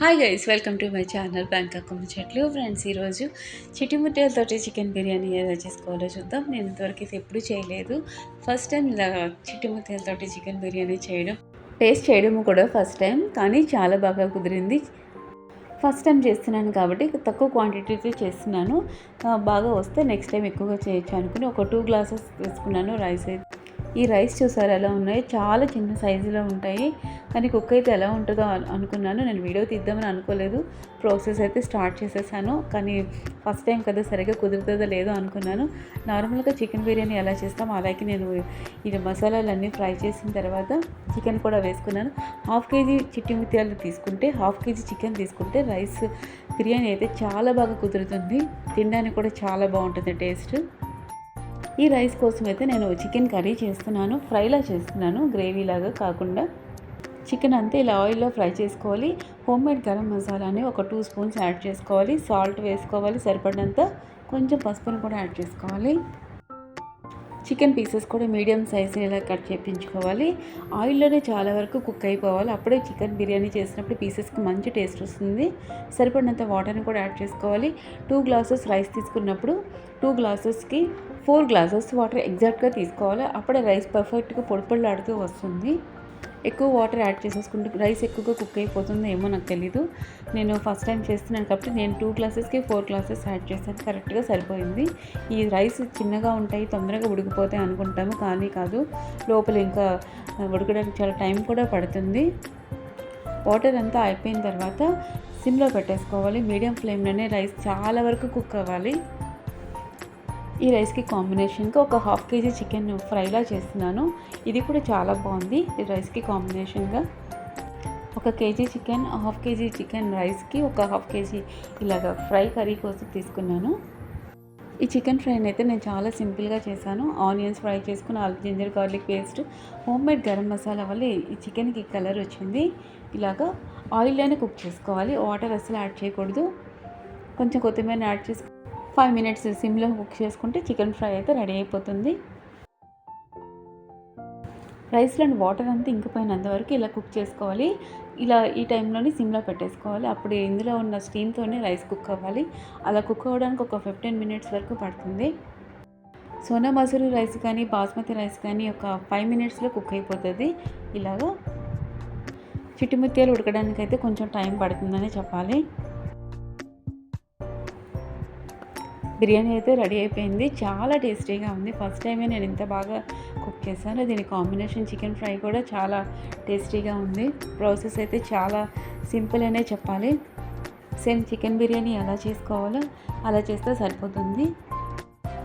Hi guys welcome to my channel Bangkok చెట్లు friends ఈరోజు చిటిముట్టలతోటి చికెన్ బిర్యానీ ఎలా చేసుకోవాలో చూద్దాం. నేను ఇంతవరకు అయితే ఎప్పుడూ చేయలేదు. ఫస్ట్ టైం ఇలా చిటిముట్టలతోటి చికెన్ బిర్యానీ చేయడం టేస్ట్ చేయడం కూడా ఫస్ట్ టైం కానీ చాలా బాగా కుదిరింది. ఫస్ట్ టైం చేస్తున్నాను కాబట్టి తక్కువ క్వాంటిటీతో చేస్తున్నాను. బాగా వస్తే నెక్స్ట్ టైం ఎక్కువగా చేయొచ్చు అనుకుని ఒక టూ గ్లాసెస్ తీసుకున్నాను రైస్ అయితే. ఈ రైస్ చూసారు ఎలా ఉన్నాయి? చాలా చిన్న సైజులో ఉంటాయి. కానీ కుక్ అయితే ఎలా ఉంటుందో అనుకున్నాను. నేను వీడియో తీద్దామని అనుకోలేదు. ప్రాసెస్ అయితే స్టార్ట్ చేసేసాను. కానీ ఫస్ట్ టైం కదా సరిగ్గా కుదురుతుందో లేదో అనుకున్నాను. నార్మల్గా చికెన్ బిర్యానీ ఎలా చేస్తాం అలాగే నేను ఇది మసాలాలన్నీ ఫ్రై చేసిన తర్వాత చికెన్ కూడా వేసుకున్నాను. హాఫ్ కేజీ చిట్టి ముత్యాలు తీసుకుంటే హాఫ్ కేజీ చికెన్ తీసుకుంటే రైస్ బిర్యానీ అయితే చాలా బాగా కుదురుతుంది. తినడానికి కూడా చాలా బాగుంటుంది టేస్ట్. ఈ రైస్ కోసం అయితే నేను చికెన్ కర్రీ చేస్తున్నాను ఫ్రైలా చేస్తున్నాను గ్రేవీ లాగా కాకుండా. చికెన్ అంతా ఇలా ఆయిల్లో ఫ్రై చేసుకోవాలి. హోమ్ మేడ్ గరం మసాలాని ఒక టూ స్పూన్స్ యాడ్ చేసుకోవాలి. సాల్ట్ వేసుకోవాలి సరిపడినంత. కొంచెం పసుపును కూడా యాడ్ చేసుకోవాలి. చికెన్ పీసెస్ కూడా మీడియం సైజ్ ఇలా కట్ చేయించుకోవాలి? ఆయిల్లోనే చాలా వరకు కుక్ అయిపోవాలి. అప్పుడే చికెన్ బిర్యానీ చేసినప్పుడు పీసెస్కి మంచి టేస్ట్ వస్తుంది. సరిపడినంత వాటర్ని కూడా యాడ్ చేసుకోవాలి. టూ గ్లాసెస్ రైస్ తీసుకున్నప్పుడు టూ గ్లాసెస్కి ఫోర్ గ్లాసెస్ వాటర్ ఎగ్జాక్ట్గా తీసుకోవాలి. అప్పుడే రైస్ పర్ఫెక్ట్గా పొడి పొడిలాడుతూ వస్తుంది. ఎక్కువ వాటర్ యాడ్ చేసేసుకుంటే రైస్ ఎక్కువగా కుక్ అయిపోతుందో ఏమో నాకు తెలీదు. నేను ఫస్ట్ టైం చేస్తున్నాను కాబట్టి నేను టూ గ్లాసెస్కి ఫోర్ గ్లాసెస్ యాడ్ చేశాను. కరెక్ట్గా సరిపోయింది. ఈ రైస్ చిన్నగా ఉంటాయి తొందరగా ఉడికిపోతాయి అనుకుంటాము కానీ కాదు. లోపల ఇంకా ఉడకడానికి చాలా టైం కూడా పడుతుంది. వాటర్ అంతా అయిపోయిన తర్వాత సిమ్లో పెట్టేసుకోవాలి. మీడియం ఫ్లేమ్లోనే రైస్ చాలా వరకు కుక్ అవ్వాలి. ఈ రైస్కి కాంబినేషన్గా ఒక హాఫ్ కేజీ చికెన్ ఫ్రైలా చేస్తున్నాను. ఇది కూడా చాలా బాగుంది. ఈ రైస్కి కాంబినేషన్గా ఒక KG chicken half KG chicken రైస్కి ఒక హాఫ్ కేజీ ఇలాగ ఫ్రై కర్రీ కోసం తీసుకున్నాను. ఈ చికెన్ ఫ్రైని అయితే నేను చాలా సింపుల్గా చేశాను. ఆనియన్స్ ఫ్రై చేసుకుని all ginger garlic paste home made garam masala వల్ల ఈ చికెన్కి కలర్ వచ్చింది. ఇలాగా ఆయిల్లోనే కుక్ చేసుకోవాలి. వాటర్ అసలు యాడ్ చేయకూడదు. కొంచెం కొత్తిమీర యాడ్ చేసుకో ఫైవ్ మినిట్స్ సిమ్లో కుక్ చేసుకుంటే చికెన్ ఫ్రై అయితే రెడీ అయిపోతుంది. రైస్లోని వాటర్ అంతా ఇంకిపోయినంత వరకు ఇలా కుక్ చేసుకోవాలి. ఇలా ఈ టైంలోనే సిమ్లో పెట్టేసుకోవాలి. అప్పుడు ఇందులో ఉన్న స్టీమ్తోనే రైస్ కుక్ అవ్వాలి. అలా కుక్ అవ్వడానికి ఒక ఫిఫ్టీన్ మినిట్స్ వరకు పడుతుంది. సోనా మసూరి రైస్ కానీ బాస్మతి రైస్ కానీ ఒక ఫైవ్ మినిట్స్లో కుక్ అయిపోతుంది. ఇలాగా చిట్టుముత్యాలు ఉడకడానికి అయితే కొంచెం టైం పడుతుందనే చెప్పాలి. బిర్యానీ అయితే రెడీ అయిపోయింది. చాలా టేస్టీగా ఉంది. ఫస్ట్ టైమే నేను ఇంత బాగా కుక్ చేశాను. దీని కాంబినేషన్ చికెన్ ఫ్రై కూడా చాలా టేస్టీగా ఉంది. ప్రాసెస్ అయితే చాలా సింపుల్ అనే చెప్పాలి. సేమ్ చికెన్ బిర్యానీ ఎలా చేసుకోవాలో అలా చేస్తే సరిపోతుంది.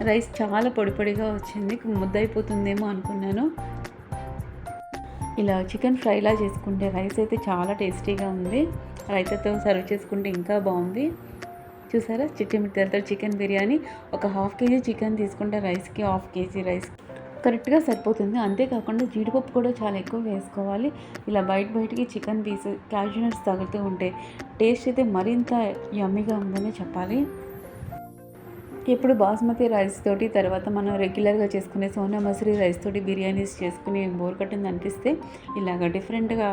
రైస్ చాలా పొడి పొడిగా వచ్చింది. ముద్దయిపోతుందేమో అనుకున్నాను. ఇలా చికెన్ ఫ్రైలా చేసుకుంటే రైస్ అయితే చాలా టేస్టీగా ఉంది. రైతాతో సర్వ్ చేసుకుంటే ఇంకా బాగుంది. చూసారా? చిట్టి మిట్టలతో చికెన్ బిర్యానీ. ఒక హాఫ్ కేజీ చికెన్ తీసుకుంటే రైస్కి హాఫ్ కేజీ రైస్. కరెక్ట్గా సరిపోతుంది. అంతేకాకుండా జీడిపప్పు కూడా చాలా ఎక్కువ వేసుకోవాలి. ఇలా బయట బయటికి చికెన్ పీస్ క్యాషనట్స్ తగులుతూ ఉంటే టేస్ట్ అయితే మరింత యమ్మీగా ఉందని చెప్పాలి. ఇప్పుడు బాస్మతి రైస్ తోటి తర్వాత మనం రెగ్యులర్గా చేసుకునే సోనా మసూరి రైస్ తోటి బిర్యానీస్ చేసుకుని బోర్ కట్టింది అనిపిస్తే ఇలాగ డిఫరెంట్గా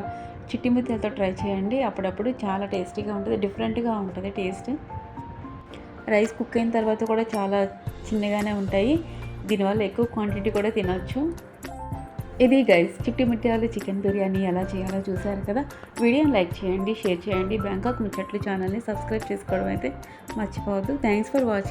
చిట్టి మిత్యాలతో ట్రై చేయండి. అప్పుడప్పుడు చాలా టేస్టీగా ఉంటుంది. డిఫరెంట్గా ఉంటుంది టేస్ట్. రైస్ కుక్ అయిన తర్వాత కూడా చాలా చిన్నగానే ఉంటాయి. దీనివల్ల ఎక్కువ క్వాంటిటీ కూడా తినొచ్చు. ఇది గైస్ చిట్టి మిట్టాలు చికెన్ బిర్యానీ ఎలా చేయాలో చూసారు కదా? వీడియోని లైక్ చేయండి షేర్ చేయండి. బ్యాంకాక్ ముచ్చట్లు ఛానల్ని సబ్స్క్రైబ్ చేసుకోవడం అయితే మర్చిపోవద్దు. Thanks for watching